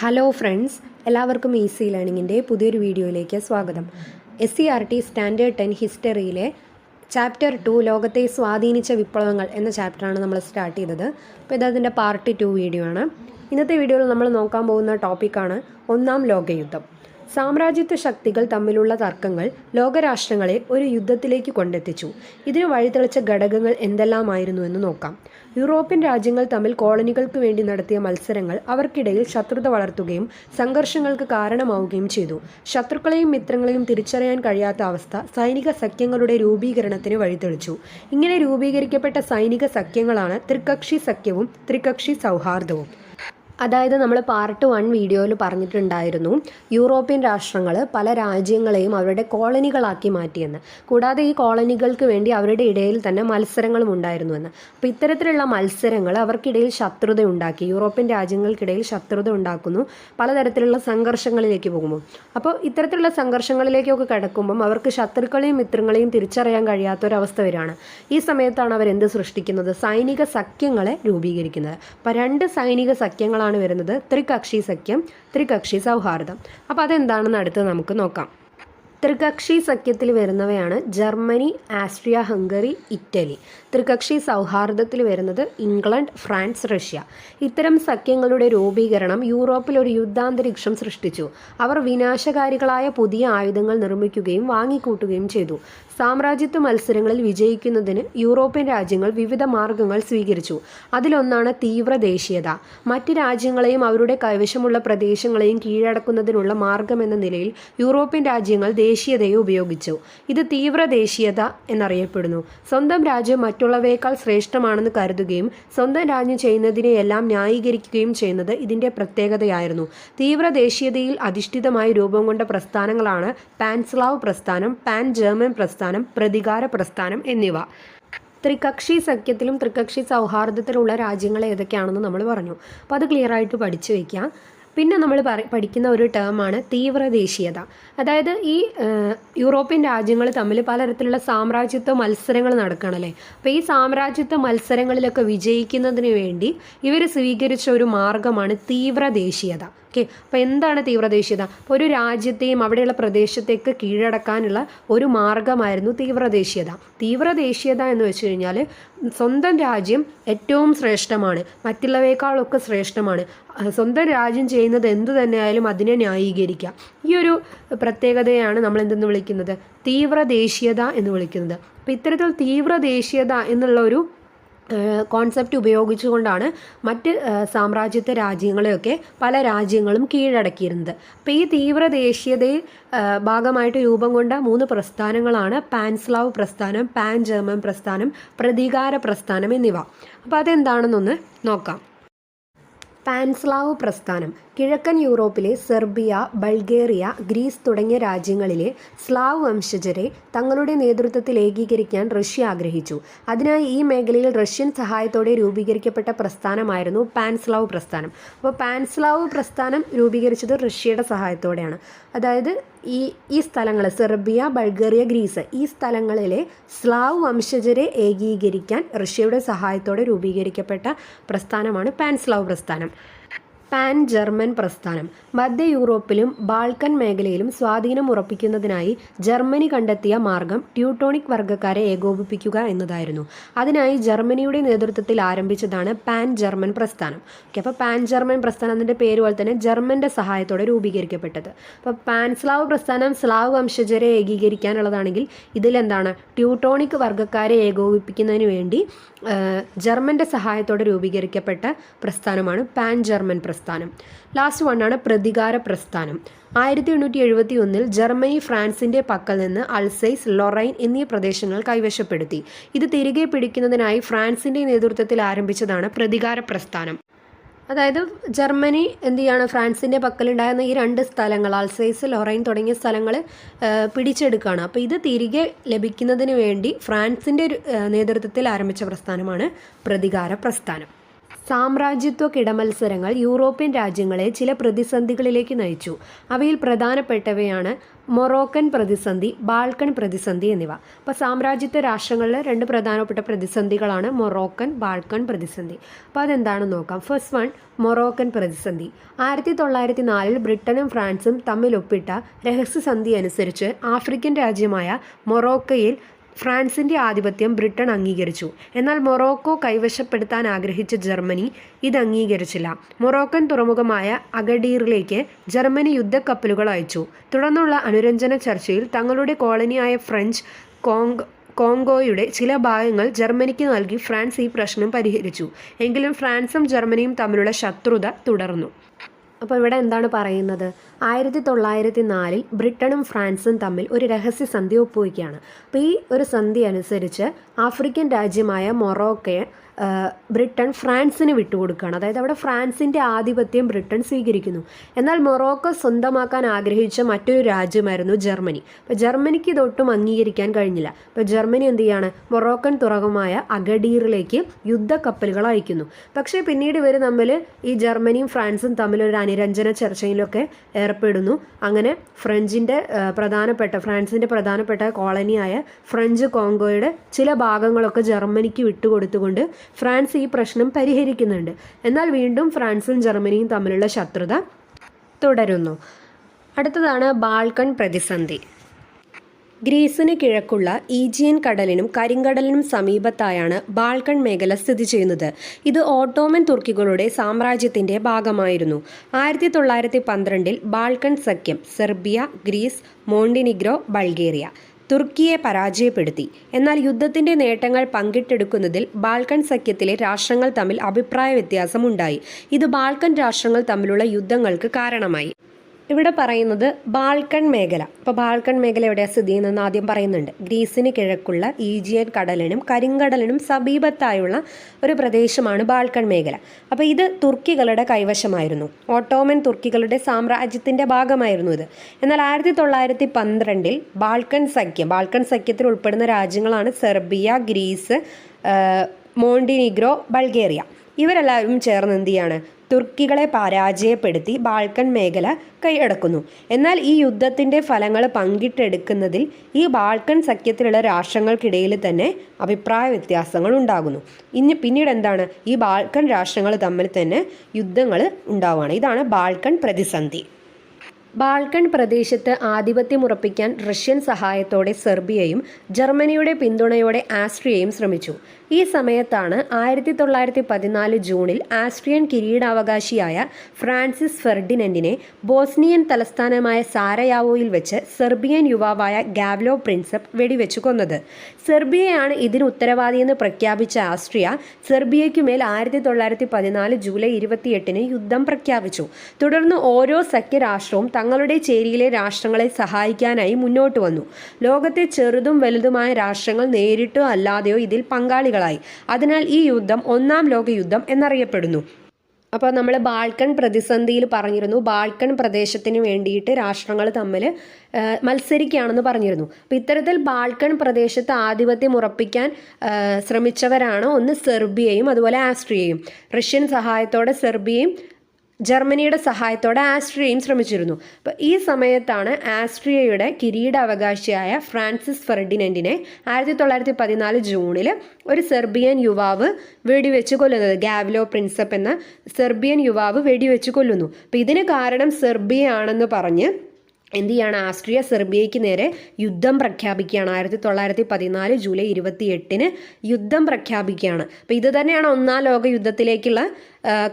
Hello friends എല്ലാവർക്കും easy ലേണിങ്ങിന്റെ പുതിയൊരു വീഡിയോയിലേക്ക് സ്വാഗതം. S C R T standard ten ഹിസ്റ്ററിയിലെ chapter two ലോകത്തെ സ്വാധീനിച്ച വിപ്ലവങ്ങൾ എന്ന ചാപ്റ്ററാണ് നമ്മൾ സ്റ്റാർട്ട് ചെയ്തത്. അപ്പോൾ ഇത് അതിന്റെ പാർട്ട് ടു വീഡിയോ ആണ്. ഇന്നത്തെ വീഡിയോയിൽ നമ്മൾ നോക്കാൻ പോകുന്ന ടോപ്പിക്കാണ് ഒന്നാം ലോകയുദ്ധം. സാമ്രാജ്യത്വ ശക്തികൾ തമ്മിലുള്ള തർക്കങ്ങൾ ലോകരാഷ്ട്രങ്ങളെ ഒരു യുദ്ധത്തിലേക്ക് കൊണ്ടെത്തിച്ചു. ഇതിന് വഴിതെളിച്ച ഘടകങ്ങൾ എന്തെല്ലാമായിരുന്നു എന്ന് നോക്കാം. യൂറോപ്യൻ രാജ്യങ്ങൾ തമ്മിൽ കോളനികൾക്ക് വേണ്ടി നടത്തിയ മത്സരങ്ങൾ അവർക്കിടയിൽ ശത്രുത വളർത്തുകയും സംഘർഷങ്ങൾക്ക് കാരണമാവുകയും ചെയ്തു. ശത്രുക്കളെയും മിത്രങ്ങളെയും തിരിച്ചറിയാൻ കഴിയാത്ത അവസ്ഥ സൈനിക സഖ്യങ്ങളുടെ രൂപീകരണത്തിന് വഴിതെളിച്ചു. ഇങ്ങനെ രൂപീകരിക്കപ്പെട്ട സൈനിക സഖ്യങ്ങളാണ് ത്രികക്ഷി സഖ്യവും ത്രികക്ഷി സൗഹാർദ്ദവും. അതായത് നമ്മൾ പാർട്ട് വൺ വീഡിയോയിൽ പറഞ്ഞിട്ടുണ്ടായിരുന്നു യൂറോപ്യൻ രാഷ്ട്രങ്ങൾ പല രാജ്യങ്ങളെയും അവരുടെ കോളനികളാക്കി മാറ്റിയെന്ന്. കൂടാതെ ഈ കോളനികൾക്ക് വേണ്ടി അവരുടെ ഇടയിൽ തന്നെ മത്സരങ്ങളും ഉണ്ടായിരുന്നു എന്ന് അപ്പോൾ ഇത്തരത്തിലുള്ള മത്സരങ്ങൾ അവർക്കിടയിൽ ശത്രുത ഉണ്ടാക്കി യൂറോപ്യൻ രാജ്യങ്ങൾക്കിടയിൽ ശത്രുത ഉണ്ടാക്കുന്നു പലതരത്തിലുള്ള സംഘർഷങ്ങളിലേക്ക് പോകുമ്പോൾ അപ്പോൾ ഇത്തരത്തിലുള്ള സംഘർഷങ്ങളിലേക്കൊക്കെ കിടക്കുമ്പം അവർക്ക് ശത്രുക്കളെയും മിത്രങ്ങളെയും തിരിച്ചറിയാൻ കഴിയാത്തൊരവസ്ഥ വരികയാണ്. ഈ സമയത്താണ് അവർ എന്ത് സൃഷ്ടിക്കുന്നത്? സൈനിക സഖ്യങ്ങളെ രൂപീകരിക്കുന്നത്. അപ്പോൾ രണ്ട് സൈനിക സഖ്യങ്ങളാണ് ആണ് വരുന്നത്. ത്രികക്ഷി സഖ്യം ത്രികക്ഷി സൗഹാർദ്ദം. അപ്പോൾ അതെന്താണെന്ന് അടുത്ത് നമുക്ക് നോക്കാം. ത്രികക്ഷി സഖ്യത്തിൽ വരുന്നവയാണ് ജർമ്മനി ആസ്ട്രിയ ഹംഗറി ഇറ്റലി. ത്രികക്ഷി സൗഹാർദ്ദത്തിൽ വരുന്നത് ഇംഗ്ലണ്ട് ഫ്രാൻസ് റഷ്യ. ഇത്തരം സഖ്യങ്ങളുടെ രൂപീകരണം യൂറോപ്പിൽ ഒരു യുദ്ധാന്തരീക്ഷം സൃഷ്ടിച്ചു. അവർ വിനാശകാരികളായ പുതിയ ആയുധങ്ങൾ നിർമ്മിക്കുകയും വാങ്ങിക്കൂട്ടുകയും ചെയ്തു. സാമ്രാജ്യത്വ മത്സരങ്ങളിൽ വിജയിക്കുന്നതിന് യൂറോപ്യൻ രാജ്യങ്ങൾ വിവിധ മാർഗങ്ങൾ സ്വീകരിച്ചു. അതിലൊന്നാണ് തീവ്ര ദേശീയത മറ്റ് രാജ്യങ്ങളെയും അവരുടെ കൈവശമുള്ള പ്രദേശങ്ങളെയും കീഴടക്കുന്നതിനുള്ള മാർഗമെന്ന നിലയിൽ യൂറോപ്യൻ രാജ്യങ്ങൾ ദേശീയതയെ ഉപയോഗിച്ചു. ഇത് തീവ്ര ദേശീയത എന്നറിയപ്പെടുന്നു. സ്വന്തം രാജ്യം മറ്റുള്ളവയേക്കാൾ ശ്രേഷ്ഠമാണെന്ന് കരുതുകയും സ്വന്തം രാജ്യം ചെയ്യുന്നതിനെയെല്ലാം ന്യായീകരിക്കുകയും ചെയ്യുന്നത് ഇതിന്റെ പ്രത്യേകതയായിരുന്നു. തീവ്ര ദേശീയതയിൽ അധിഷ്ഠിതമായി രൂപം കൊണ്ട പ്രസ്ഥാനങ്ങളാണ് പാൻസ്ലാവ് പ്രസ്ഥാനം പാൻ ജർമ്മൻ പ്രസ്ഥാനം പ്രതികാര പ്രസ്ഥാനം എന്നിവ. ത്രികക്ഷി സഖ്യത്തിലും ത്രികക്ഷി സൗഹാർദ്ദത്തിലുള്ള രാജ്യങ്ങൾ ഏതൊക്കെയാണെന്ന് നമ്മൾ പറഞ്ഞു. അപ്പോൾ അത് ക്ലിയർ ആയിട്ട് പഠിച്ചു വയ്ക്കുക പിന്നെ നമ്മൾ പഠിക്കുന്ന ഒരു ടേമാണ് തീവ്ര ദേശീയത അതായത് ഈ യൂറോപ്യൻ രാജ്യങ്ങൾ തമ്മിൽ പലതരത്തിലുള്ള സാമ്രാജ്യത്വ മത്സരങ്ങൾ നടക്കണല്ലേ അപ്പോൾ ഈ സാമ്രാജ്യത്വ മത്സരങ്ങളിലൊക്കെ വിജയിക്കുന്നതിന് വേണ്ടി ഇവർ സ്വീകരിച്ച ഒരു മാർഗമാണ് തീവ്ര ദേശീയത ഓക്കെ. അപ്പോൾ എന്താണ് തീവ്രദേശീയത? അപ്പോൾ ഒരു രാജ്യത്തെയും അവിടെയുള്ള പ്രദേശത്തേക്ക് കീഴടക്കാനുള്ള ഒരു മാർഗമായിരുന്നു തീവ്രദേശീയത. തീവ്രദേശീയത എന്ന് വെച്ച് കഴിഞ്ഞാൽ സ്വന്തം രാജ്യം ഏറ്റവും ശ്രേഷ്ഠമാണ്. മറ്റുള്ളവയേക്കാളൊക്കെ ശ്രേഷ്ഠമാണ്. സ്വന്തം രാജ്യം ചെയ്യുന്നത് എന്തു തന്നെയായാലും അതിനെ ന്യായീകരിക്കുക ഈ ഒരു പ്രത്യേകതയാണ് നമ്മൾ എന്തെന്ന് വിളിക്കുന്നത്? തീവ്രദേശീയത എന്ന് വിളിക്കുന്നത്. അപ്പോൾ ഇത്തരത്തിൽ തീവ്രദേശീയത എന്നുള്ള ഒരു കോൺസെപ്റ്റ് ഉപയോഗിച്ചുകൊണ്ടാണ് മറ്റ് സാമ്രാജ്യത്വ രാജ്യങ്ങളെയൊക്കെ പല രാജ്യങ്ങളും കീഴടക്കിയിരുന്നത്. അപ്പോൾ ഈ തീവ്ര ദേശീയതയിൽ ഭാഗമായിട്ട് രൂപം കൊണ്ട മൂന്ന് പ്രസ്ഥാനങ്ങളാണ് പാൻസ്ലാവ് പ്രസ്ഥാനം പാൻ ജർമ്മൻ പ്രസ്ഥാനം പ്രതികാര പ്രസ്ഥാനം എന്നിവ. അപ്പോൾ അതെന്താണെന്നൊന്ന് നോക്കാം. പാൻസ്ലാവ് പ്രസ്ഥാനം. കിഴക്കൻ യൂറോപ്പിലെ സെർബിയ ബൾഗേറിയ ഗ്രീസ് തുടങ്ങിയ രാജ്യങ്ങളിലെ സ്ലാവ് വംശജരെ തങ്ങളുടെ നേതൃത്വത്തിൽ ഏകീകരിക്കാൻ റഷ്യ ആഗ്രഹിച്ചു. അതിനായി ഈ മേഖലയിൽ റഷ്യൻ സഹായത്തോടെ രൂപീകരിക്കപ്പെട്ട പ്രസ്ഥാനമായിരുന്നു പാൻസ്ലാവ് പ്രസ്ഥാനം. അപ്പോൾ പാൻസ്ലാവ് പ്രസ്ഥാനം രൂപീകരിച്ചത് റഷ്യയുടെ സഹായത്തോടെയാണ്. അതായത് ഈ ഈ സ്ഥലങ്ങൾ സെർബിയ ബൾഗേറിയ ഗ്രീസ് ഈ സ്ഥലങ്ങളിലെ സ്ലാവ് വംശജരെ ഏകീകരിക്കാൻ റഷ്യയുടെ സഹായത്തോടെ രൂപീകരിക്കപ്പെട്ട പ്രസ്ഥാനമാണ് പാൻസ്ലാവ് പ്രസ്ഥാനം. പാൻ ജർമ്മൻ പ്രസ്ഥാനം. മധ്യ യൂറോപ്പിലും ബാൾക്കൻ മേഖലയിലും സ്വാധീനം ഉറപ്പിക്കുന്നതിനായി ജർമ്മനി കണ്ടെത്തിയ മാർഗം ട്യൂട്ടോണിക് വർഗക്കാരെ ഏകോപിപ്പിക്കുക എന്നതായിരുന്നു. അതിനായി ജർമ്മനിയുടെ നേതൃത്വത്തിൽ ആരംഭിച്ചതാണ് പാൻ ജർമ്മൻ പ്രസ്ഥാനം. ഓക്കെ അപ്പോൾ പാൻ ജർമ്മൻ പ്രസ്ഥാനം അതിന്റെ പേര് പോലെ തന്നെ ജർമ്മന്റെ സഹായത്തോടെ രൂപീകരിക്കപ്പെട്ടത്. അപ്പോൾ പാൻ സ്ലാവ് പ്രസ്ഥാനം സ്ലാവ് വംശജരെ ഏകീകരിക്കാനുള്ളതാണെങ്കിൽ ഇതിലെന്താണ്? ട്യൂട്ടോണിക് വർഗക്കാരെ ഏകോപിപ്പിക്കുന്നതിന് വേണ്ടി ജർമ്മന്റെ സഹായത്തോടെ രൂപീകരിക്കപ്പെട്ട പ്രസ്ഥാനമാണ് പാൻ ജർമ്മൻ പ്രസ്ഥാനം. ലാസ്റ്റ് വണ്ണാണ് പ്രതികാര പ്രസ്ഥാനം. ആയിരത്തി എണ്ണൂറ്റി എഴുപത്തി ഒന്നിൽ ജർമ്മനി ഫ്രാൻസിന്റെ പക്കൽ നിന്ന് അൾസൈസ് ലൊറൈൻ എന്നീ പ്രദേശങ്ങൾ കൈവശപ്പെടുത്തി. ഇത് തിരികെ പിടിക്കുന്നതിനായി ഫ്രാൻസിന്റെ നേതൃത്വത്തിൽ ആരംഭിച്ചതാണ് പ്രതികാര പ്രസ്ഥാനം. അതായത് ജർമ്മനി എന്ത് ചെയ്യാണ് ഫ്രാൻസിന്റെ പക്കലുണ്ടായിരുന്ന ഈ രണ്ട് സ്ഥലങ്ങൾ അൽസൈസ് ലൊറൈൻ തുടങ്ങിയ സ്ഥലങ്ങൾ പിടിച്ചെടുക്കുകയാണ്. അപ്പോൾ ഇത് തിരികെ ലഭിക്കുന്നതിന് വേണ്ടി ഫ്രാൻസിന്റെ നേതൃത്വത്തിൽ ആരംഭിച്ച പ്രസ്ഥാനമാണ് പ്രതികാര പ്രസ്ഥാനം. സാമ്രാജ്യത്വ കിടമത്സരങ്ങൾ യൂറോപ്യൻ രാജ്യങ്ങളെ ചില പ്രതിസന്ധികളിലേക്ക് നയിച്ചു. അവയിൽ പ്രധാനപ്പെട്ടവയാണ് മൊറോക്കൻ പ്രതിസന്ധി ബാൾക്കൺ പ്രതിസന്ധി എന്നിവ. അപ്പോൾ സാമ്രാജ്യത്വ രാഷ്ട്രങ്ങളിലെ രണ്ട് പ്രധാനപ്പെട്ട പ്രതിസന്ധികളാണ് മൊറോക്കൻ ബാൾക്കൺ പ്രതിസന്ധി. അപ്പോൾ അതെന്താണെന്ന് നോക്കാം. ഫസ്റ്റ് വൺ മൊറോക്കൻ പ്രതിസന്ധി. ആയിരത്തി തൊള്ളായിരത്തി നാലിൽ ബ്രിട്ടനും ഫ്രാൻസും തമ്മിൽ ഒപ്പിട്ട രഹസ്യസന്ധി അനുസരിച്ച് ആഫ്രിക്കൻ രാജ്യമായ മൊറോക്കയിൽ ഫ്രാൻസിന്റെ ആധിപത്യം ബ്രിട്ടൻ അംഗീകരിച്ചു. എന്നാൽ മൊറോക്കോ കൈവശപ്പെടുത്താൻ ആഗ്രഹിച്ച ജർമ്മനി ഇത് അംഗീകരിച്ചില്ല. മൊറോക്കൻ തുറമുഖമായ അഗഡീറിലേക്ക് ജർമ്മനി യുദ്ധക്കപ്പലുകൾ അയച്ചു. തുടർന്നുള്ള അനുരഞ്ജന ചർച്ചയിൽ തങ്ങളുടെ കോളനിയായ ഫ്രഞ്ച് കോങ് കോങ്കോയുടെ ചില ഭാഗങ്ങൾ ജർമ്മനിക്ക് നൽകി ഫ്രാൻസ് ഈ പ്രശ്നം പരിഹരിച്ചു. എങ്കിലും ഫ്രാൻസും ജർമ്മനിയും തമ്മിലുള്ള ശത്രുത തുടർന്നു. അപ്പോൾ ഇവിടെ എന്താണ് പറയുന്നത്? ആയിരത്തി തൊള്ളായിരത്തി നാലിൽ ബ്രിട്ടനും ഫ്രാൻസും തമ്മിൽ ഒരു രഹസ്യ സന്ധി ഒപ്പുവയ്ക്കുകയാണ്. അപ്പോൾ ഈ ഒരു സന്ധി അനുസരിച്ച് ആഫ്രിക്കൻ രാജ്യമായ മൊറോക്കയെ ബ്രിട്ടൻ ഫ്രാൻസിന് വിട്ടുകൊടുക്കുകയാണ്. അതായത് അവിടെ ഫ്രാൻസിന്റെ ആധിപത്യം ബ്രിട്ടൻ സ്വീകരിക്കുന്നു. എന്നാൽ മൊറോക്കോ സ്വന്തമാക്കാൻ ആഗ്രഹിച്ച മറ്റൊരു രാജ്യമായിരുന്നു ജർമ്മനി. അപ്പോൾ ജർമ്മനിക്ക് ഇതൊട്ടും അംഗീകരിക്കാൻ കഴിഞ്ഞില്ല. അപ്പോൾ ജർമ്മനി എന്ത് ചെയ്യാണ്? മൊറോക്കൻ തുറകമായ അഗഡീറിലേക്ക് യുദ്ധക്കപ്പലുകൾ അയക്കുന്നു. പക്ഷേ പിന്നീട് ഇവർ തമ്മിൽ ഈ ജർമ്മനിയും ഫ്രാൻസും തമ്മിലൊരു അനുരഞ്ജന ചർച്ചയിലൊക്കെ ഏർപ്പെടുന്നു. അങ്ങനെ ഫ്രഞ്ചിന്റെ പ്രധാനപ്പെട്ട ഫ്രാൻസിന്റെ പ്രധാനപ്പെട്ട കോളനിയായ ഫ്രഞ്ച് കോങ്കോയുടെ ചില ഭാഗങ്ങളൊക്കെ ജർമ്മനിക്ക് വിട്ടുകൊടുത്തുകൊണ്ട് ഫ്രാൻസ് ഈ പ്രശ്നം പരിഹരിക്കുന്നുണ്ട്. എന്നാൽ വീണ്ടും ഫ്രാൻസും ജർമ്മനിയും തമ്മിലുള്ള ശത്രുത തുടരുന്നു. അടുത്തതാണ് ബാൾക്കൺ പ്രതിസന്ധി. ഗ്രീസിന് കിഴക്കുള്ള ഈജിയൻ കടലിനും കരിങ്കടലിനും സമീപത്തായാണ് ബാൾക്കൺ മേഖല സ്ഥിതി ചെയ്യുന്നത്. ഇത് ഓട്ടോമൻ തുർക്കികളുടെ സാമ്രാജ്യത്തിന്റെ ഭാഗമായിരുന്നു. ആയിരത്തി തൊള്ളായിരത്തി പന്ത്രണ്ടിൽ ബാൾക്കൺ സഖ്യം സെർബിയ ഗ്രീസ് മോണ്ടിനിഗ്രോ ബൾഗേറിയ. തുർക്കിയെ പരാജയപ്പെടുത്തി. എന്നാൽ യുദ്ധത്തിന്റെ നേട്ടങ്ങൾ പങ്കിട്ടെടുക്കുന്നതിൽ ബാൽക്കൻ സഖ്യത്തിലെ രാഷ്ട്രങ്ങൾ തമ്മിൽ അഭിപ്രായ വ്യത്യാസമുണ്ടായി. ഇത് ബാൽക്കൻ രാഷ്ട്രങ്ങൾ തമ്മിലുള്ള യുദ്ധങ്ങൾക്ക് കാരണമായി. ഇവിടെ പറയുന്നത് ബാൾക്കൺ മേഖല. അപ്പോൾ ബാൾക്കൺ മേഖല എവിടെയാണ് സ്ഥിതി ചെയ്യുന്നതെന്ന് ആദ്യം പറയുന്നുണ്ട്. ഗ്രീസിന് കിഴക്കുള്ള ഈജിയൻ കടലിനും കരിങ്കടലിനും സമീപത്തായുള്ള ഒരു പ്രദേശമാണ് ബാൾക്കൺ മേഖല. അപ്പോൾ ഇത് തുർക്കികളുടെ കൈവശമായിരുന്നു. ഓട്ടോമൻ തുർക്കികളുടെ സാമ്രാജ്യത്തിന്റെ ഭാഗമായിരുന്നു ഇത്. എന്നാൽ ആയിരത്തി തൊള്ളായിരത്തി പന്ത്രണ്ടിൽ ബാൾക്കൺ സഖ്യം ബാൾക്കൺ സഖ്യത്തിൽ ഉൾപ്പെടുന്ന രാജ്യങ്ങളാണ് സെർബിയ ഗ്രീസ് മോണ്ടിനിഗ്രോ ബൾഗേറിയ. ഇവരെല്ലാവരും ചേർന്ന് എന്ത് ചെയ്യാണ്? തുർക്കികളെ പരാജയപ്പെടുത്തി ബാൾക്കൻ മേഖല കൈയടക്കുന്നു. എന്നാൽ ഈ യുദ്ധത്തിന്റെ ഫലങ്ങൾ പങ്കിട്ടെടുക്കുന്നതിൽ ഈ ബാൾക്കൻ സഖ്യത്തിലുള്ള രാഷ്ട്രങ്ങൾക്കിടയിൽ തന്നെ അഭിപ്രായ വ്യത്യാസങ്ങൾ ഉണ്ടാകുന്നു. ഇനി പിന്നീട് എന്താണ്? ഈ ബാൾക്കൻ രാഷ്ട്രങ്ങൾ തമ്മിൽ തന്നെ യുദ്ധങ്ങൾ ഉണ്ടാവുകയാണ്. ഇതാണ് ബാൾക്കൻ പ്രതിസന്ധി. ബാൾക്കൺ പ്രദേശത്ത് ആധിപത്യമുറപ്പിക്കാൻ റഷ്യൻ സഹായത്തോടെ സെർബിയയും ജർമ്മനിയുടെ പിന്തുണയോടെ ആസ്ട്രിയയും ശ്രമിച്ചു. ഈ സമയത്താണ് ആയിരത്തി തൊള്ളായിരത്തി പതിനാല് ജൂണിൽ ആസ്ട്രിയൻ കിരീടാവകാശിയായ ഫ്രാൻസിസ് ഫെർഡിനൻഡിനെ ബോസ്നിയൻ തലസ്ഥാനമായ സാരയാവോയിൽ വെച്ച് സെർബിയൻ യുവാവായ ഗാവ്ലോ പ്രിൻസപ്പ് വെടിവെച്ചു കൊന്നത്. സെർബിയയാണ് ഇതിന് ഉത്തരവാദിയെന്ന് പ്രഖ്യാപിച്ച ആസ്ട്രിയ സെർബിയയ്ക്കുമേൽ ആയിരത്തി തൊള്ളായിരത്തി പതിനാല് ജൂലൈ ഇരുപത്തിയെട്ടിന് യുദ്ധം പ്രഖ്യാപിച്ചു. തുടർന്ന് ഓരോ സഖ്യരാഷ്ട്രവും തങ്ങളുടെ ചേരിയിലെ രാഷ്ട്രങ്ങളെ സഹായിക്കാനായി മുന്നോട്ട് വന്നു. ലോകത്തെ ചെറുതും വലുതുമായ രാഷ്ട്രങ്ങൾ നേരിട്ടോ അല്ലാതെയോ ഇതിൽ പങ്കാളികളായി അതിനാൽ ഈ യുദ്ധം ഒന്നാം ലോക യുദ്ധം എന്നറിയപ്പെടുന്നു. അപ്പോൾ നമ്മൾ ബാൾക്കൺ പ്രതിസന്ധിയിൽ പറഞ്ഞിരുന്നു. ബാൾക്കൺ പ്രദേശത്തിന് വേണ്ടിയിട്ട് രാഷ്ട്രങ്ങൾ തമ്മിൽ മത്സരിക്കുകയാണെന്ന് പറഞ്ഞിരുന്നു. അപ്പോൾ ഇത്തരത്തിൽ ബാൾക്കൺ പ്രദേശത്ത് ആധിപത്യം ഉറപ്പിക്കാൻ ശ്രമിച്ചവരാണ് ഒന്ന് സെർബിയയും അതുപോലെ ആസ്ട്രിയയും. റഷ്യൻ സഹായത്തോടെ സെർബിയയും ജർമ്മനിയുടെ സഹായത്തോടെ ആസ്ട്രിയയും ശ്രമിച്ചിരുന്നു. അപ്പോൾ ഈ സമയത്താണ് ആസ്ട്രിയയുടെ കിരീടാവകാശിയായ ഫ്രാൻസിസ് ഫെർഡിനന്റിനെ ആയിരത്തി തൊള്ളായിരത്തി പതിനാല് ജൂണിൽ ഒരു സെർബിയൻ യുവാവ് വെടിവെച്ച് കൊല്ലുന്നത്. ഗാവ്ലോ പ്രിൻസപ്പ് എന്ന സെർബിയൻ യുവാവ് വെടിവെച്ച് കൊല്ലുന്നു. അപ്പോൾ ഇതിന് കാരണം സെർബിയ ആണെന്ന് പറഞ്ഞ് എന്ത് ചെയ്യാണ്? ആസ്ട്രിയ സെർബിയയ്ക്ക് നേരെ യുദ്ധം പ്രഖ്യാപിക്കുകയാണ്. ആയിരത്തി തൊള്ളായിരത്തി പതിനാല് ജൂലൈ ഇരുപത്തി എട്ടിന് യുദ്ധം പ്രഖ്യാപിക്കുകയാണ്. അപ്പോൾ ഇത് തന്നെയാണ് ഒന്നാം ലോക യുദ്ധത്തിലേക്കുള്ള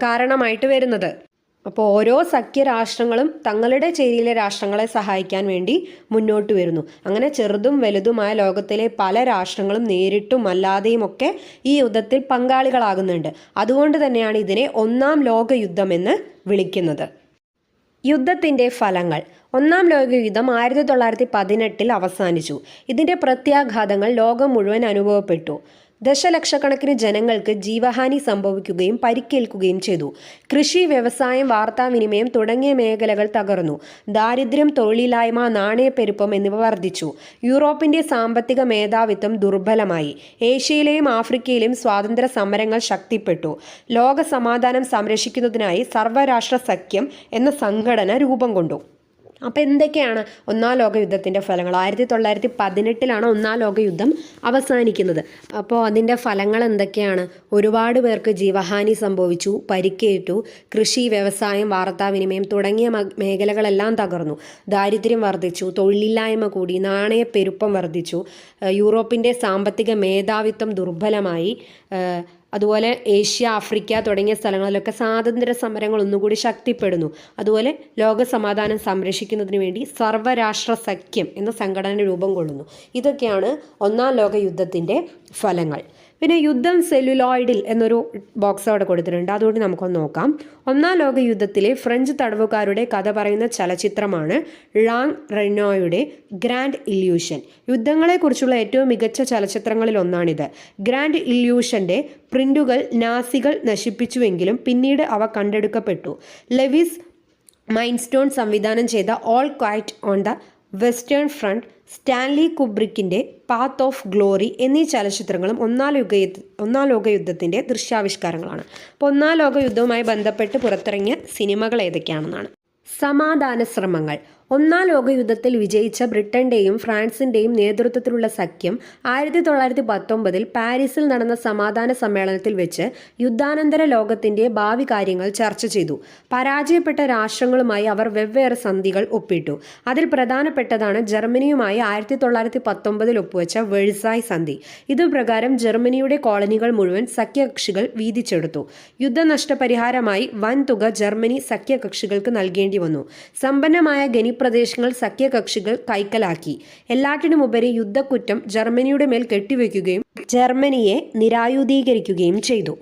കാരണമായിട്ട് വരുന്നത്. അപ്പോൾ ഓരോ സഖ്യരാഷ്ട്രങ്ങളും തങ്ങളുടെ ചേരിയിലെ രാഷ്ട്രങ്ങളെ സഹായിക്കാൻ വേണ്ടി മുന്നോട്ട് വരുന്നു. അങ്ങനെ ചെറുതും വലുതുമായ ലോകത്തിലെ പല രാഷ്ട്രങ്ങളും നേരിട്ടും അല്ലാതെയും ഒക്കെ ഈ യുദ്ധത്തിൽ പങ്കാളികളാകുന്നുണ്ട്. അതുകൊണ്ട് തന്നെയാണ് ഇതിനെ ഒന്നാം ലോക യുദ്ധമെന്ന് വിളിക്കുന്നത്. യുദ്ധത്തിന്റെ ഫലങ്ങൾ. ഒന്നാം ലോകയുദ്ധം ആയിരത്തി തൊള്ളായിരത്തി പതിനെട്ടിൽ അവസാനിച്ചു. ഇതിന്റെ പ്രത്യാഘാതങ്ങൾ ലോകം മുഴുവൻ അനുഭവപ്പെട്ടു. ദശലക്ഷക്കണക്കിന് ജനങ്ങൾക്ക് ജീവഹാനി സംഭവിക്കുകയും പരിക്കേൽക്കുകയും ചെയ്തു. കൃഷി വ്യവസായം വാർത്താവിനിമയം തുടങ്ങിയ മേഖലകൾ തകർന്നു. ദാരിദ്ര്യം തൊഴിലില്ലായ്മ നാണയപ്പെരുപ്പം എന്നിവ വർദ്ധിച്ചു. യൂറോപ്പിന്റെ സാമ്പത്തിക മേധാവിത്വം ദുർബലമായി. ഏഷ്യയിലെയും ആഫ്രിക്കയിലെയും സ്വാതന്ത്ര്യ സമരങ്ങൾ ശക്തിപ്പെട്ടു. ലോക സമാധാനം സംരക്ഷിക്കുന്നതിനായി സർവരാഷ്ട്ര സഖ്യം എന്ന സംഘടന രൂപം കൊണ്ടു. അപ്പോൾ എന്തൊക്കെയാണ് ഒന്നാം ലോക യുദ്ധത്തിന്റെ ഫലങ്ങൾ? ആയിരത്തി തൊള്ളായിരത്തി പതിനെട്ടിലാണ് ഒന്നാം ലോക യുദ്ധം അവസാനിക്കുന്നത്. അപ്പോൾ അതിന്റെ ഫലങ്ങൾ എന്തൊക്കെയാണ്? ഒരുപാട് പേർക്ക് ജീവഹാനി സംഭവിച്ചു പരിക്കേറ്റു കൃഷി വ്യവസായം വാർത്താവിനിമയം തുടങ്ങിയ മേഖലകളെല്ലാം തകർന്നു. ദാരിദ്ര്യം വർദ്ധിച്ചു തൊഴിലില്ലായ്മ കൂടി നാണയപ്പെരുപ്പം വർദ്ധിച്ചു യൂറോപ്പിന്റെ സാമ്പത്തിക മേധാവിത്വം ദുർബലമായി അതുപോലെ ഏഷ്യ ആഫ്രിക്ക തുടങ്ങിയ സ്ഥലങ്ങളിലൊക്കെ സ്വാതന്ത്ര്യ സമരങ്ങൾ ഒന്നുകൂടി ശക്തിപ്പെടുന്നു. അതുപോലെ ലോക സമാധാനം സംരക്ഷിക്കുന്നതിന് വേണ്ടി സർവരാഷ്ട്ര സഖ്യം എന്ന സംഘടന രൂപം കൊള്ളുന്നു. ഇതൊക്കെയാണ് ഒന്നാം ലോക യുദ്ധത്തിന്റെ ഫലങ്ങൾ. പിന്നെ യുദ്ധം സെല്ലുലോയിഡിൽ എന്നൊരു ബോക്സ് അവിടെ കൊടുത്തിട്ടുണ്ട്. അതുകൊണ്ട് നമുക്കൊന്ന് നോക്കാം. ഒന്നാം ലോക യുദ്ധത്തിലെ ഫ്രഞ്ച് തടവുകാരുടെ കഥ പറയുന്ന ചലച്ചിത്രമാണ് ഴാങ് റെനോയുടെ ഗ്രാൻഡ് ഇല്യൂഷൻ. യുദ്ധങ്ങളെക്കുറിച്ചുള്ള ഏറ്റവും മികച്ച ചലച്ചിത്രങ്ങളിൽ ഒന്നാണിത് ഗ്രാൻഡ് ഇല്യൂഷന്റെ പ്രിന്റുകൾ നാസികൾ നശിപ്പിച്ചുവെങ്കിലും പിന്നീട് അവ കണ്ടെടുക്കപ്പെട്ടു. ലെവിസ് മൈൻസ്റ്റോൺ സംവിധാനം ചെയ്ത All Quiet on the Western Front Stanley കുബ്രിക്കിന്റെ Paths of glory എന്നീ ചലച്ചിത്രങ്ങളും ഒന്നാം ലോക ഒന്നാം ലോക യുദ്ധത്തിന്റെ ദൃശ്യാവിഷ്കാരങ്ങളാണ്. അപ്പോൾ ഒന്നാം ലോക യുദ്ധവുമായി ബന്ധപ്പെട്ട് പുറത്തിറങ്ങിയ സിനിമകൾ ഏതൊക്കെയാണെന്നാണ്. സമാധാന ശ്രമങ്ങൾ. ഒന്നാം ലോകയുദ്ധത്തിൽ വിജയിച്ച ബ്രിട്ടന്റെയും ഫ്രാൻസിന്റെയും നേതൃത്വത്തിലുള്ള സഖ്യം ആയിരത്തി തൊള്ളായിരത്തി പത്തൊമ്പതിൽ പാരീസിൽ നടന്ന സമാധാന സമ്മേളനത്തിൽ വെച്ച് യുദ്ധാനന്തര ലോകത്തിന്റെ ഭാവി കാര്യങ്ങൾ ചർച്ച ചെയ്തു. പരാജയപ്പെട്ട രാഷ്ട്രങ്ങളുമായി അവർ വെവ്വേറെ സന്ധികൾ ഒപ്പിട്ടു. അതിൽ പ്രധാനപ്പെട്ടതാണ് ജർമ്മനിയുമായി ആയിരത്തി തൊള്ളായിരത്തി പത്തൊമ്പതിൽ ഒപ്പുവെച്ച വെഴ്സായ് സന്ധി. ഇതുപ്രകാരം ജർമ്മനിയുടെ കോളനികൾ മുഴുവൻ സഖ്യകക്ഷികൾ വീതിച്ചെടുത്തു. യുദ്ധനഷ്ടപരിഹാരമായി വൻതുക ജർമ്മനി സഖ്യകക്ഷികൾക്ക് നൽകേണ്ടി വന്നു സമ്പന്നമായ ഖനിപ്രദേശങ്ങൾ സഖ്യകക്ഷികൾ കൈക്കലാക്കി. എല്ലാറ്റിനുമുപരി യുദ്ധക്കുറ്റം ജർമ്മനിയുടെ മേൽ കെട്ടിവെക്കുകയും ജർമ്മനിയെ നിരായുധീകരിക്കുകയും ചെയ്തു.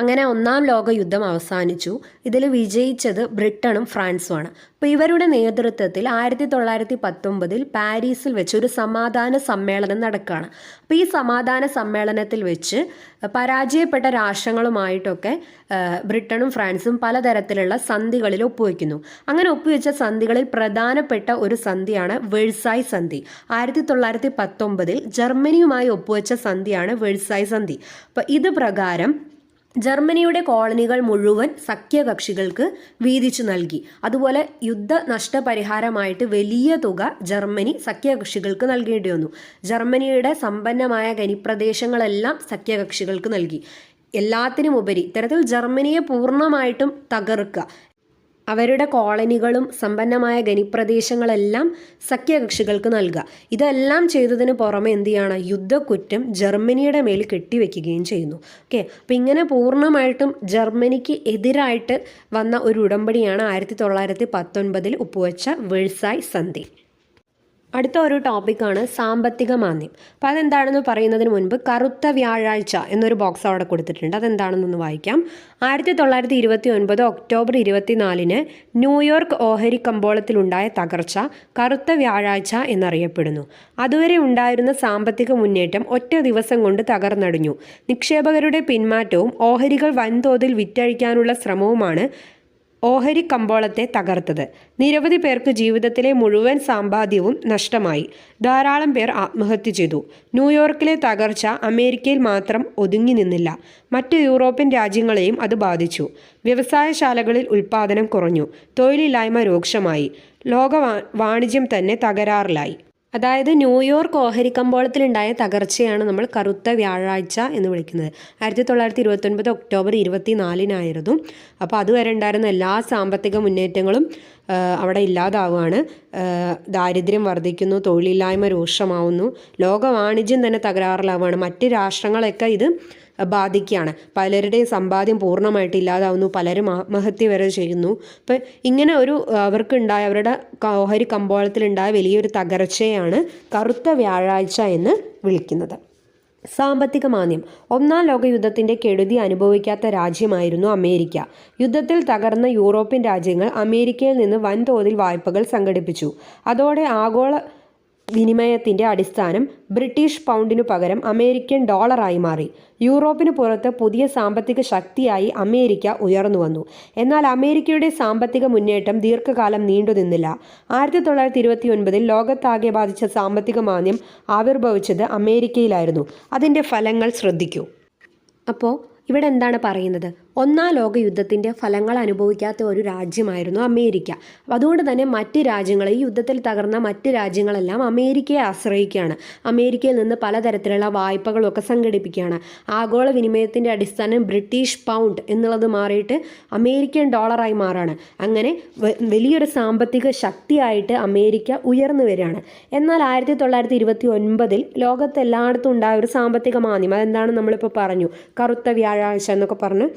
അങ്ങനെ ഒന്നാം ലോക യുദ്ധം അവസാനിച്ചു. ഇതിൽ വിജയിച്ചത് ബ്രിട്ടനും ഫ്രാൻസുമാണ്. അപ്പോൾ ഇവരുടെ നേതൃത്വത്തിൽ ആയിരത്തി തൊള്ളായിരത്തി പത്തൊമ്പതിൽ പാരീസിൽ വെച്ച് ഒരു സമാധാന സമ്മേളനം നടക്കുകയാണ്. അപ്പോൾ ഈ സമാധാന സമ്മേളനത്തിൽ വെച്ച് പരാജയപ്പെട്ട രാഷ്ട്രങ്ങളുമായിട്ടൊക്കെ ബ്രിട്ടനും ഫ്രാൻസും പലതരത്തിലുള്ള സന്ധികളിൽ ഒപ്പുവെക്കുന്നു. അങ്ങനെ ഒപ്പുവെച്ച സന്ധികളിൽ പ്രധാനപ്പെട്ട ഒരു സന്ധിയാണ് വെഴ്സായ് സന്ധി. ആയിരത്തി തൊള്ളായിരത്തി പത്തൊമ്പതിൽ ജർമ്മനിയുമായി ഒപ്പുവെച്ച സന്ധിയാണ് വെഴ്സായ് സന്ധി. അപ്പോൾ ഇത് പ്രകാരം ജർമ്മനിയുടെ കോളനികൾ മുഴുവൻ സഖ്യകക്ഷികൾക്ക് വീതിച്ചു നൽകി. അതുപോലെ യുദ്ധ നഷ്ടപരിഹാരമായിട്ട് വലിയ തുക ജർമ്മനി സഖ്യകക്ഷികൾക്ക് നൽകേണ്ടി വന്നു. ജർമ്മനിയുടെ സമ്പന്നമായ ഖനിപ്രദേശങ്ങളെല്ലാം സഖ്യകക്ഷികൾക്ക് നൽകി. എല്ലാത്തിനും ഉപരി ഇത്തരത്തിൽ ജർമ്മനിയെ പൂർണമായിട്ടും തകർക്കുക. അവരുടെ കോളനികളും സമ്പന്നമായ ഖനിപ്രദേശങ്ങളെല്ലാം സഖ്യകക്ഷികൾക്ക് നൽകുക ഇതെല്ലാം ചെയ്തതിന് പുറമെ എന്ത് ചെയ്യാണ്? യുദ്ധക്കുറ്റം ജർമ്മനിയുടെ മേൽ കെട്ടിവെക്കുകയും ചെയ്യുന്നു. ഓക്കെ? അപ്പം ഇങ്ങനെ പൂർണമായിട്ടും ജർമ്മനിക്ക് എതിരായിട്ട് വന്ന ഒരു ഉടമ്പടിയാണ് ആയിരത്തി തൊള്ളായിരത്തി പത്തൊൻപതിൽ ഒപ്പുവെച്ച വെഴ്സായ് സന്ധി അടുത്ത ഒരു ടോപ്പിക്കാണ് സാമ്പത്തിക മാന്ദ്യം. അപ്പോൾ അതെന്താണെന്ന് പറയുന്നതിന് മുൻപ് കറുത്ത വ്യാഴാഴ്ച എന്നൊരു ബോക്സ് അവിടെ കൊടുത്തിട്ടുണ്ട്. അതെന്താണെന്നൊന്ന് വായിക്കാം. ആയിരത്തി തൊള്ളായിരത്തി ഇരുപത്തി ഒൻപത് ഒക്ടോബർ ഇരുപത്തിനാലിന് ന്യൂയോർക്ക് ഓഹരി കമ്പോളത്തിലുണ്ടായ തകർച്ച കറുത്ത വ്യാഴാഴ്ച എന്നറിയപ്പെടുന്നു. അതുവരെ ഉണ്ടായിരുന്ന സാമ്പത്തിക മുന്നേറ്റം ഒറ്റ ദിവസം കൊണ്ട് തകർന്നടിഞ്ഞു. നിക്ഷേപകരുടെ പിന്മാറ്റവും ഓഹരികൾ വൻതോതിൽ വിറ്റഴിക്കാനുള്ള ശ്രമവുമാണ് ഓഹരി കമ്പോളത്തെ തകർത്തത്. നിരവധി പേർക്ക് ജീവിതത്തിലെ മുഴുവൻ സമ്പാദ്യവും നഷ്ടമായി. ധാരാളം പേർ ആത്മഹത്യ ചെയ്തു. ന്യൂയോർക്കിലെ തകർച്ച അമേരിക്കയിൽ മാത്രം ഒതുങ്ങി നിന്നില്ല. മറ്റ് യൂറോപ്യൻ രാജ്യങ്ങളെയും അത് ബാധിച്ചു. വ്യവസായശാലകളിൽ ഉൽപ്പാദനം കുറഞ്ഞു. തൊഴിലില്ലായ്മ രൂക്ഷമായി. ലോക വാണിജ്യം തന്നെ തകരാറിലായി. അതായത് ന്യൂയോർക്ക് ഓഹരി കമ്പോളത്തിലുണ്ടായ തകർച്ചയാണ് നമ്മൾ കറുത്ത വ്യാഴാഴ്ച എന്ന് വിളിക്കുന്നത്. ആയിരത്തി തൊള്ളായിരത്തി ഇരുപത്തൊൻപത് ഒക്ടോബർ ഇരുപത്തിനാലിനായിരുന്നു. അപ്പോൾ അതുവരെ ഉണ്ടായിരുന്ന എല്ലാ സാമ്പത്തിക മുന്നേറ്റങ്ങളും അവിടെ ഇല്ലാതാവുകയാണ്. ദാരിദ്ര്യം വർദ്ധിക്കുന്നു തൊഴിലില്ലായ്മ രൂക്ഷമാവുന്നു. ലോക വാണിജ്യം തന്നെ തകരാറിലാവുകയാണ്. മറ്റ് രാഷ്ട്രങ്ങളൊക്കെ ഇത് ബാധിക്കുകയാണ്. പലരുടെയും സമ്പാദ്യം പൂർണമായിട്ട് ഇല്ലാതാവുന്നു. പലരും ആത്മഹത്യ വരെ ചെയ്യുന്നു. അപ്പം ഇങ്ങനെ ഒരു അവർക്കുണ്ടായ അവരുടെ ഓഹരി കമ്പോളത്തിലുണ്ടായ വലിയൊരു തകർച്ചയാണ് കറുത്ത വ്യാഴാഴ്ച എന്ന് വിളിക്കുന്നത്. സാമ്പത്തിക മാന്ദ്യം. ഒന്നാം ലോക യുദ്ധത്തിന്റെ കെടുതി അനുഭവിക്കാത്ത രാജ്യമായിരുന്നു അമേരിക്ക. യുദ്ധത്തിൽ തകർന്ന യൂറോപ്യൻ രാജ്യങ്ങൾ അമേരിക്കയിൽ നിന്ന് വൻതോതിൽ വായ്പകൾ സംഘടിപ്പിച്ചു. അതോടെ ആഗോള വിനിമയത്തിന്റെ അടിസ്ഥാനം ബ്രിട്ടീഷ് പൗണ്ടിനു പകരം അമേരിക്കൻ ഡോളറായി മാറി. യൂറോപ്പിന് പുറത്ത് പുതിയ സാമ്പത്തിക ശക്തിയായി അമേരിക്ക ഉയർന്നു വന്നു. എന്നാൽ അമേരിക്കയുടെ സാമ്പത്തിക മുന്നേറ്റം ദീർഘകാലം നീണ്ടുനിന്നില്ല ആയിരത്തി തൊള്ളായിരത്തി ഇരുപത്തി ഒൻപതിൽ ലോകത്താകെ ബാധിച്ച സാമ്പത്തിക മാന്ദ്യം ആവിർഭവിച്ചത് അമേരിക്കയിലായിരുന്നു. അതിന്റെ ഫലങ്ങൾ ശ്രദ്ധിക്കൂ. അപ്പോൾ ഇവിടെ എന്താണ് പറയുന്നത്? ഒന്നാം ലോക യുദ്ധത്തിന്റെ ഫലങ്ങൾ അനുഭവിക്കാത്ത ഒരു രാജ്യമായിരുന്നു അമേരിക്ക. അതുകൊണ്ട് തന്നെ മറ്റ് രാജ്യങ്ങൾ ഈ യുദ്ധത്തിൽ തകർന്ന മറ്റ് രാജ്യങ്ങളെല്ലാം അമേരിക്കയെ ആശ്രയിക്കുകയാണ്. അമേരിക്കയിൽ നിന്ന് പലതരത്തിലുള്ള വായ്പകളൊക്കെ സംഘടിപ്പിക്കുകയാണ്. ആഗോള വിനിമയത്തിന്റെ അടിസ്ഥാനം ബ്രിട്ടീഷ് പൗണ്ട് എന്നുള്ളത് മാറിയിട്ട് അമേരിക്കൻ ഡോളറായി മാറാണ്. അങ്ങനെ വലിയൊരു സാമ്പത്തിക ശക്തിയായിട്ട് അമേരിക്ക ഉയർന്നു വരികയാണ്. എന്നാൽ ആയിരത്തി തൊള്ളായിരത്തി ഇരുപത്തി ഒൻപതിൽ ലോകത്തെല്ലായിടത്തും ഉണ്ടായ ഒരു സാമ്പത്തിക മാന്ദ്യം അതെന്താണ് നമ്മളിപ്പോൾ പറഞ്ഞു കറുത്ത വ്യാഴാഴ്ച എന്നൊക്കെ പറഞ്ഞ്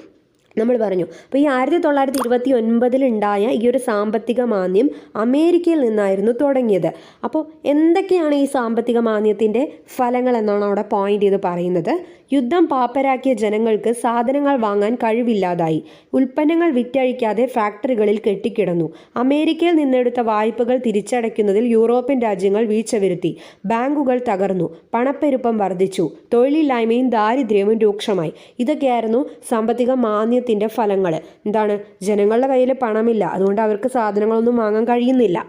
നമ്മൾ പറഞ്ഞു. അപ്പോൾ ഈ ആയിരത്തി തൊള്ളായിരത്തി ഇരുപത്തി ഒൻപതിലുണ്ടായ ഈ ഒരു സാമ്പത്തിക മാന്ദ്യം അമേരിക്കയിൽ നിന്നായിരുന്നു തുടങ്ങിയത്. അപ്പോൾ എന്തൊക്കെയാണ് ഈ സാമ്പത്തിക മാന്ദ്യത്തിന്റെ ഫലങ്ങൾ എന്നാണ് അവിടെ പോയിന്റ് ചെയ്ത് പറയുന്നത്. യുദ്ധം പാപ്പരാക്കിയ ജനങ്ങൾക്ക് സാധനങ്ങൾ വാങ്ങാൻ കഴിവില്ലാതായി. ഉൽപ്പന്നങ്ങൾ വിറ്റഴിക്കാതെ ഫാക്ടറികളിൽ കെട്ടിക്കിടന്നു. അമേരിക്കയിൽ നിന്നെടുത്ത വായ്പകൾ തിരിച്ചടയ്ക്കുന്നതിൽ യൂറോപ്യൻ രാജ്യങ്ങൾ വീഴ്ച വരുത്തി. ബാങ്കുകൾ തകർന്നു. പണപ്പെരുപ്പം വർദ്ധിച്ചു. തൊഴിലില്ലായ്മയും ദാരിദ്ര്യവും രൂക്ഷമായി. ഇതൊക്കെയായിരുന്നു സാമ്പത്തിക മാന്യത്തിന്റെ ഫലങ്ങൾ. എന്താണ്? ജനങ്ങളുടെ കയ്യിൽ പണമില്ല. അതുകൊണ്ട് അവർക്ക് സാധനങ്ങളൊന്നും വാങ്ങാൻ കഴിയുന്നില്ല.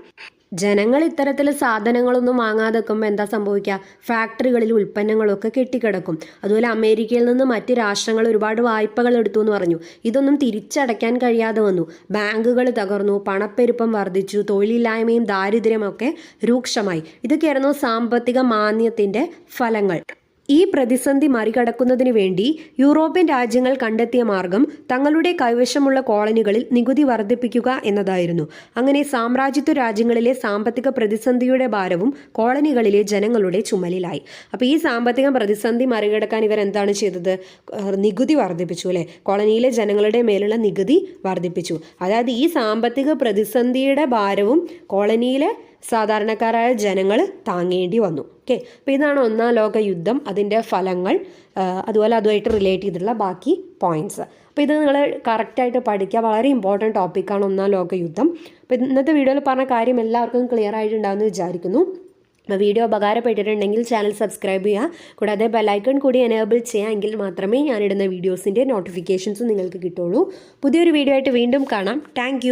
ജനങ്ങൾ ഇത്തരത്തിൽ സാധനങ്ങളൊന്നും വാങ്ങാതെ നിൽക്കുമ്പോൾ എന്താ സംഭവിക്കുക ഫാക്ടറികളിൽ ഉൽപ്പന്നങ്ങളൊക്കെ കെട്ടിക്കിടക്കും. അതുപോലെ അമേരിക്കയിൽ നിന്ന് മറ്റ് രാഷ്ട്രങ്ങൾ ഒരുപാട് വായ്പകൾ എടുത്തു എന്ന് പറഞ്ഞു. ഇതൊന്നും തിരിച്ചടയ്ക്കാൻ കഴിയാതെ വന്നു. ബാങ്കുകൾ തകർന്നു പണപ്പെരുപ്പം വർദ്ധിച്ചു തൊഴിലില്ലായ്മയും ദാരിദ്ര്യമൊക്കെ രൂക്ഷമായി. ഇതൊക്കെയായിരുന്നു സാമ്പത്തിക മാന്യത്തിന്റെ ഫലങ്ങൾ. ഈ പ്രതിസന്ധി മറികടക്കുന്നതിനു വേണ്ടി യൂറോപ്യൻ രാജ്യങ്ങൾ കണ്ടെത്തിയ മാർഗം തങ്ങളുടെ കൈവശമുള്ള കോളനികളിൽ നികുതി വർദ്ധിപ്പിക്കുക എന്നതായിരുന്നു. അങ്ങനെ സാമ്രാജ്യത്വ രാജ്യങ്ങളിലെ സാമ്പത്തിക പ്രതിസന്ധിയുടെ ഭാരവും കോളനികളിലെ ജനങ്ങളുടെ ചുമലിലായി. അപ്പോൾ ഈ സാമ്പത്തിക പ്രതിസന്ധി മറികടക്കാൻ ഇവർ എന്താണ് ചെയ്തത്? നികുതി വർദ്ധിപ്പിച്ചു അല്ലേ? കോളനിയിലെ ജനങ്ങളുടെ മേലുള്ള നികുതി വർദ്ധിപ്പിച്ചു. അതായത് ഈ സാമ്പത്തിക പ്രതിസന്ധിയുടെ ഭാരവും കോളനിയിലെ സാധാരണക്കാരായ ജനങ്ങൾ താങ്ങേണ്ടി വന്നു. ഓക്കെ അപ്പോൾ ഇതാണ് ഒന്നാം ലോക യുദ്ധം. അതിന്റെ ഫലങ്ങൾ അതുപോലെ അതുമായിട്ട് റിലേറ്റ് ചെയ്തിട്ടുള്ള ബാക്കി പോയിന്റ്സ് അപ്പോൾ ഇത് നിങ്ങൾ കറക്റ്റായിട്ട് പഠിക്കുക. വളരെ ഇമ്പോർട്ടന്റ് ടോപ്പിക്കാണ് ഒന്നാം ലോക യുദ്ധം. അപ്പോൾ ഇന്നത്തെ വീഡിയോയിൽ പറഞ്ഞ കാര്യം എല്ലാവർക്കും ക്ലിയർ ആയിട്ടുണ്ടാകുമെന്ന് വിചാരിക്കുന്നു. അപ്പോൾ വീഡിയോ ഉപകാരപ്പെട്ടിട്ടുണ്ടെങ്കിൽ ചാനൽ സബ്സ്ക്രൈബ് ചെയ്യുക. കൂടാതെ ബെല്ലൈക്കൺ കൂടി എനേബിൾ ചെയ്യുക എങ്കിൽ മാത്രമേ ഞാനിടുന്ന വീഡിയോസിന്റെ നോട്ടിഫിക്കേഷൻസും നിങ്ങൾക്ക് കിട്ടുള്ളൂ പുതിയൊരു വീഡിയോ ആയിട്ട് വീണ്ടും കാണാം. താങ്ക്